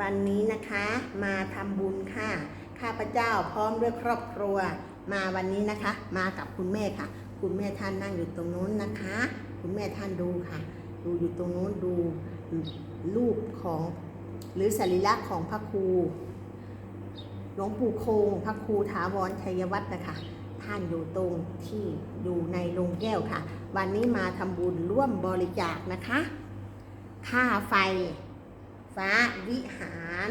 วันนี้นะคะมาทำบุญค่ะ ข้าพเจ้าพร้อมด้วยครอบครัว มาวันนี้นะคะ มากับคุณแม่ค่ะ คุณแม่ท่านนั่งอยู่ตรงนู้นนะคะ คุณแม่ท่านดูค่ะ ดูอยู่ตรงนู้นดูรูปของหรือสรีระของพระครูหลวงปู่คงพระครูถาวรชัยวัฒน์นะคะท่านอยู่ตรงที่อยู่ในโรงแก้วค่ะ วันนี้มาทำบุญร่วมบริจาคนะคะ ค่าไฟ ฟ้าวิหาร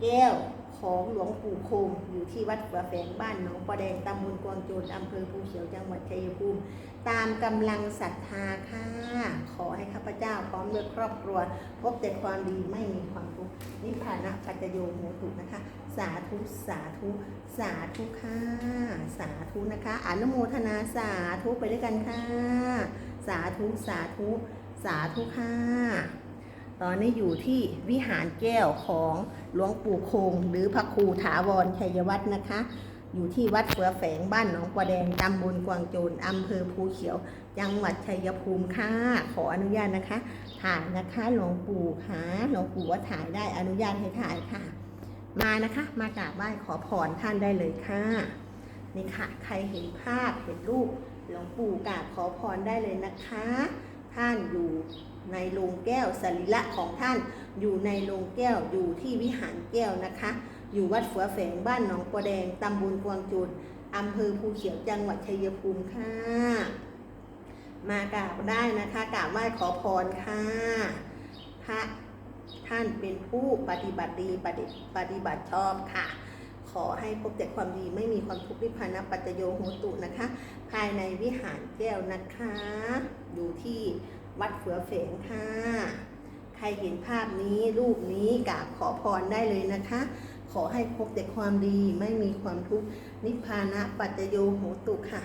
แก้วของหลวงปู่คงอยู่ที่วัดฝาแฝงบ้านหนองประแดงตำบลกวางโจรอำเภอภูเขียวจังหวัดชัยภูมิ ตามกำลังศรัทธาค่ะ ขอให้ข้าพเจ้าพร้อมด้วยครอบครัว พบแต่ความดีไม่มีความทุกข์นิพพานะปัจจโยโหตุนะคะ สาธุสาธุ สาธุค่ะ สาธุนะคะอนุโมทนาสาธุไปด้วยกันค่ะ สาธุสาธุ สาธุค่ะ ตอนนี้อยู่ที่วิหารแก้วของหลวงปู่คง หรือพระครูถาวรชัยวัฒน์นะคะ อยู่ที่วัดเฟือแฝงบ้านหนองปลาแดงตำบลกวางโจรอำเภอภูเขียว จังหวัดชัยภูมิค่ะขออนุญาตนะคะ ถ่ายนะคะหลวงปู่ค่ะหลวงปู่ว่าถ่ายได้อนุญาตให้ถ่ายค่ะ มานะคะ มากราบไหว้ขอพรท่านได้เลยค่ะนี่ค่ะ ใครเห็นภาพเห็นรูปหลวงปู่กราบขอพรได้เลยนะคะ ท่านอยู่ ในโรงแก้วสรีระของท่าน อยู่ในโรงแก้วอยู่ที่วิหารแก้วนะคะ อยู่วัดฝัวแฝงบ้านหนองปอแดงตำบลกวางโจรอำเภอภูเขียวจังหวัดชัยภูมิค่ะ มากราบได้นะคะกราบไหว้ขอพรค่ะพระท่านเป็นผู้ปฏิบัติดีปฏิปฏิบัติชอบค่ะ ขอให้พบแต่ความดีไม่มีความทุกข์นิพพานะปัจจโยโหตุนะคะ ภายในวิหารแก้วนะคะ อยู่ที่ วัดเฟือเฝงค่ะ ใครเห็นภาพนี้รูปนี้กราบขอพรได้เลยนะคะ ขอให้พบแต่ความดีไม่มีความทุกข์นิพพานะปัจจโยโหตุค่ะ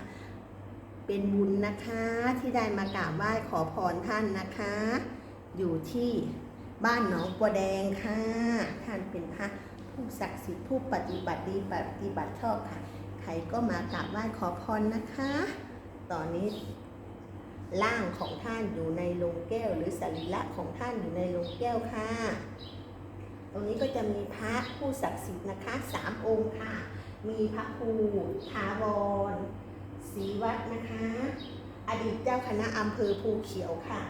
เป็นบุญนะคะที่ได้มากราบไหว้ขอพรท่านนะคะ อยู่ที่บ้านหนองบัวแดงค่ะ ท่านเป็นพระผู้ศักดิ์สิทธิ์ผู้ปฏิบัติดีปฏิบัติชอบค่ะ ใครก็มากราบไหว้ขอพรนะคะ ตอนนี้ ร่างของท่านอยู่ในโลงแก้ว หรือสรีระของท่านอยู่ในโลงแก้วค่ะ ตรงนี้ก็จะมีพระผู้ศักดิ์สิทธิ์นะคะสามองค์ค่ะ มีพระครูทาวรศรีวัดนะคะ อดีตเจ้าคณะอำเภอภูเขียวค่ะ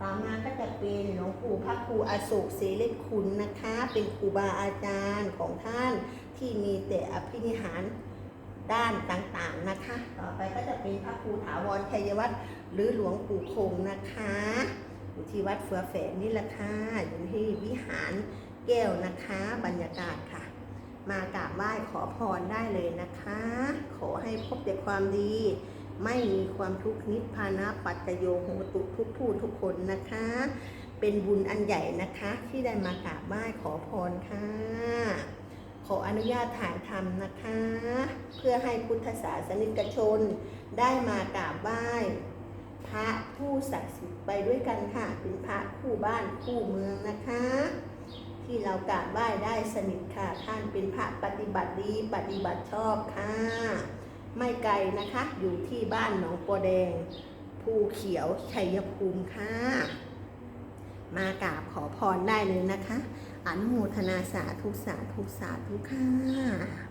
ต่อมาก็จะเป็นหลวงปู่พระครูอโศกเสเลคุณนะคะ เป็นครูบาอาจารย์ของท่านที่มีแต่อภินิหารด้านต่าง นะคะ ต่อไปก็จะเป็นพระครูถาวรชัยวัฒน์หรือหลวงปู่คงนะคะ อยู่ที่วัดเฟือแฝงนี่แหละค่ะอยู่ที่วิหารแก้วนะคะ บรรยากาศค่ะ มากราบไหว้ขอพรได้เลยนะคะ ขอให้พบแต่ความดี ไม่มีความทุกข์นิพพานะปัจจโยโหตุทุกผู้ทุกคนนะคะ เป็นบุญอันใหญ่นะคะ ที่ได้มากราบไหว้ขอพรค่ะ ขออนุญาตถ่ายทำนะคะ เพื่อให้พุทธศาสนิกชนได้มากราบไหว้พระผู้ศักดิ์สิทธิ์ไปด้วยกันค่ะเป็นพระคู่บ้านคู่เมืองนะคะ ที่เรากราบไหว้ได้สนิทค่ะ ท่านเป็นพระปฏิบัติดีปฏิบัติชอบค่ะ ไม่ไกลนะคะ อยู่ที่บ้านหนองปัวแดง ภูเขียวชัยภูมิค่ะ มากราบขอพรได้เลยนะคะ อนุโมทนาสาธุสาธุสาธุค่ะ